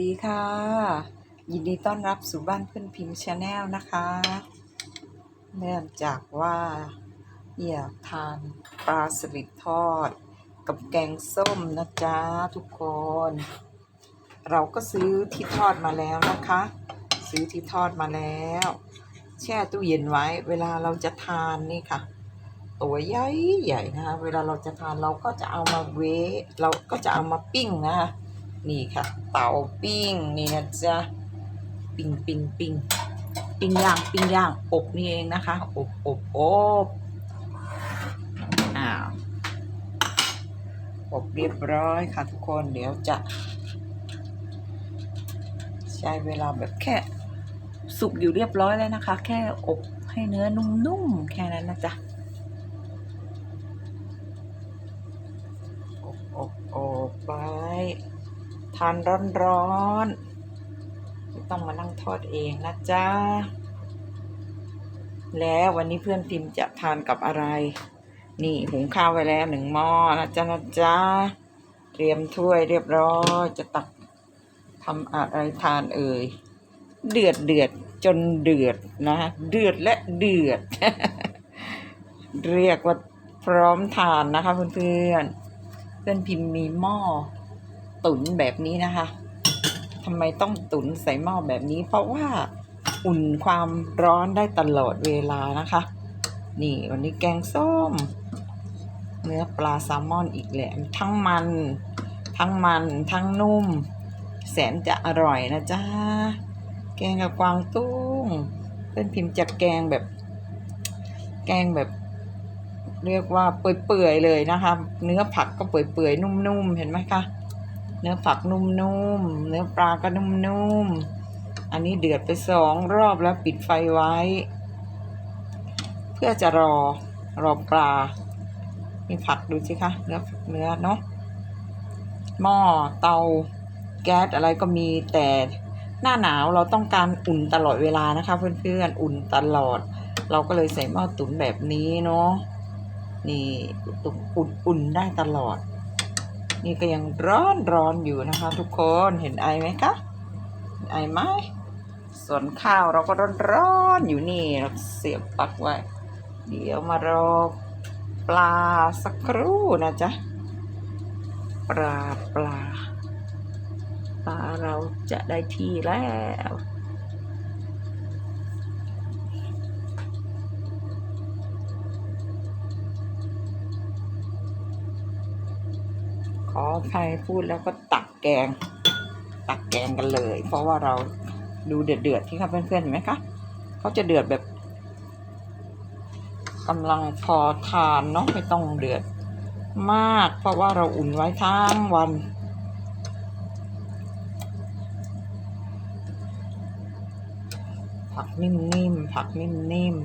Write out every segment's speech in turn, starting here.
ดีค่ะ ยินดีต้อนรับสู่บ้านเพื่อนพิมพ์ชาแนลนะคะ เนื่องจากว่าอยากทานปลาสลิดทอด กับแกงส้มนะจ๊ะทุกคน เราก็ซื้อที่ทอดมาแล้วนะคะ ซื้อที่ทอดมาแล้ว แช่ตู้เย็นไว้ เวลาเราจะทานนี่ค่ะตัวใหญ่ใหญ่นะคะ เวลาเราจะทานเราก็จะเอามาเวเราก็จะเอามาปิ้งนะคะ นี่ค่ะ เตาปิ้งนี่นะจ๊ะปิ้งปิ้งปิ้งปิ้งย่างปิ้งย่างอบนี่เองนะคะอบอบอบอ้าวอบเรียบร้อยค่ะทุกคนเดี๋ยวจะ ใช้เวลาแบบแค่ สุกอยู่เรียบร้อยแล้วนะคะ แค่อบให้เนื้อนุ่มๆแค่นั้นนะจ๊ะอบอบอบานร้อนๆไม่ต้องมานั่งทอดเองนะจ๊ะ แล้ววันนี้เพื่อนพิมพ์จะทานกับอะไร นี่หุงข้าวไว้แล้วหนึ่งหม้อนะจ๊ะนะจ๊ะ เตรียมถ้วยเรียบร้อยจะตักทำอะไรทานเอ่ย เดือดเดือดจนเดือดนะเดือดและเดือด เรียกว่าพร้อมทานนะคะเพื่อนเพื่อนๆเพื่อนพิมพ์มีหม้อ ตุ๋นแบบนี้นะคะทำไมต้องตุ๋นใส่หม้อแบบนี้ เพราะว่าอุ่นความร้อนได้ตลอดเวลานะคะ นี่วันนี้แกงส้ม เนื้อปลาแซลมอนอีกแหละทั้งมัน ทั้งมันทั้งนุ่ม แสนจะอร่อยนะจ๊ะแกงกับกวางตุ้งเป็นพิมพ์จะแกงแบบ แกงแบบ เรียกว่าเปื่อยๆเลยนะคะ เนื้อผักก็เปื่อยๆนุ่มๆเห็นไหมคะ เนื้อผักนุ่มๆ เนื้อปลาก็นุ่มๆ อันนี้เดือดไปสองรอบแล้วปิดไฟไว้ เพื่อจะรอรอปลานี่ผักดูสิคะเนื้อเนื้อเนาะหม้อเตาแก๊สอะไรก็มีแต่หน้าหนาวเราต้องการอุ่นตลอดเวลานะคะ เพื่อนๆ อุ่นตลอด เราก็เลยใส่หม้อตุ๋นแบบนี้เนาะนี่อุ่นอุ่นได้ตลอด นี่ก็ยังร้อนร้อนอยู่นะคะ ทุกคนเห็นไอไหมคะไอไหมส่วนข้าวเราก็ร้อนร้อนอยู่นี่เราเสียบปลักไว้ เดี๋ยวมารอปลาสักครู่นะจ๊ะปลาปลาปลาเราจะได้ที่แล้ว ขออภัยพูดแล้วก็ตักแกง ตักแกงกันเลย เพราะว่าเราดูเดือดๆที่ค่ะเพื่อนๆเห็นไหมคะเขาจะเดือดแบบกำลังพอทานเนาะไม่ต้องเดือดมาก เพราะว่าเราอุ่นไว้ทั้งวันผักนิ่มๆผักนิ่ม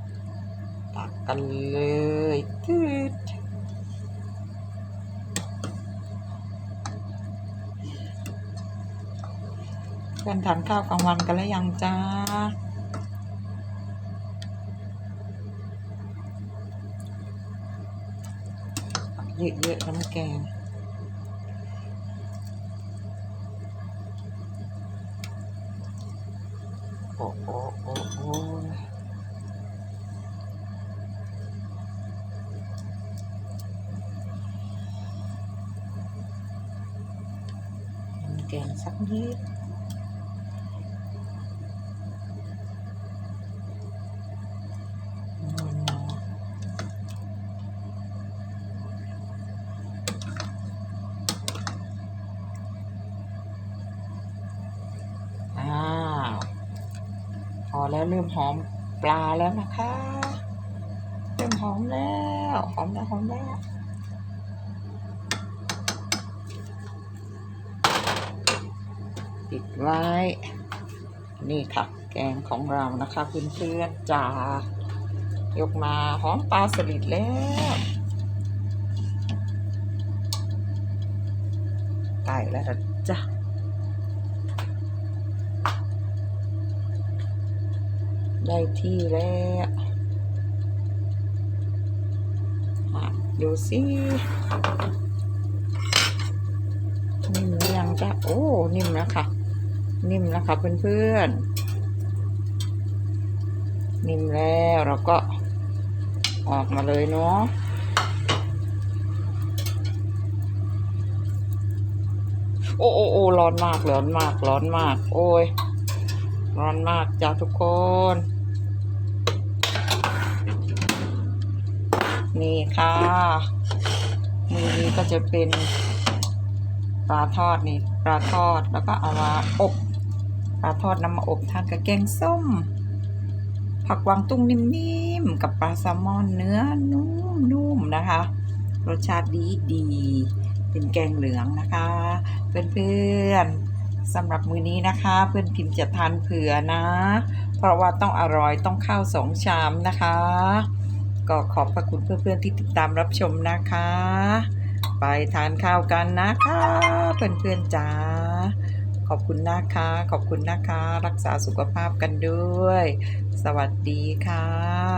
ๆตักกันเลยตืด เพื่อนทานข้าวกลางวันกันแล้วยังจ้าเยอะๆน้ำแกงโอ้โอ้โอ้โอ้น้ำแกงสักนิด แล้วเริ่มหอมปลาแล้วนะคะ เริ่มหอมแล้วหอมแล้วหอมแล้วปิดไว้ นี่ค่ะ แกงของเรานะคะเพื่อนๆจ๋ายกมาหอมปลาสลิดแล้วไก่แล้วจ้ะ ได้ที่แล้วดูสินิ่มหรือยังละโอ้ นิ่มแล้วค่ะ นิ่มแล้วค่ะเพื่อนๆ นิ่มแล้วเราก็ออกมาเลยเนาะโอ้โอ้โอ้ร้อนมากร้อนมากร้อนมาก โอ้ย ร้อนมากจ้าทุกคน นี่ค่ะมือนี้ก็จะเป็นปลาทอดนี่ปลาทอดแล้วก็เอามาอบปลาทอดนำมาอบทานกับแกงส้ม ผักวางตุ้งนิ่มๆ กับปลาแซลมอนเนื้อนุ่มๆนะคะ รสชาติดีดีๆเป็นแกงเหลืองนะคะ เพื่อนๆ สำหรับมื้อนี้นะคะ เพื่อนพิมพ์จะทานเผื่อนะ เพราะว่าต้องอร่อยต้องข้าวสองชามนะคะ ก็ขอบพระคุณเพื่อนๆที่ติดตามรับชมนะคะ ไปทานข้าวกันนะคะ เพื่อนๆจ๋าขอบคุณนะคะ ขอบคุณนะคะ รักษาสุขภาพกันด้วย สวัสดีค่ะ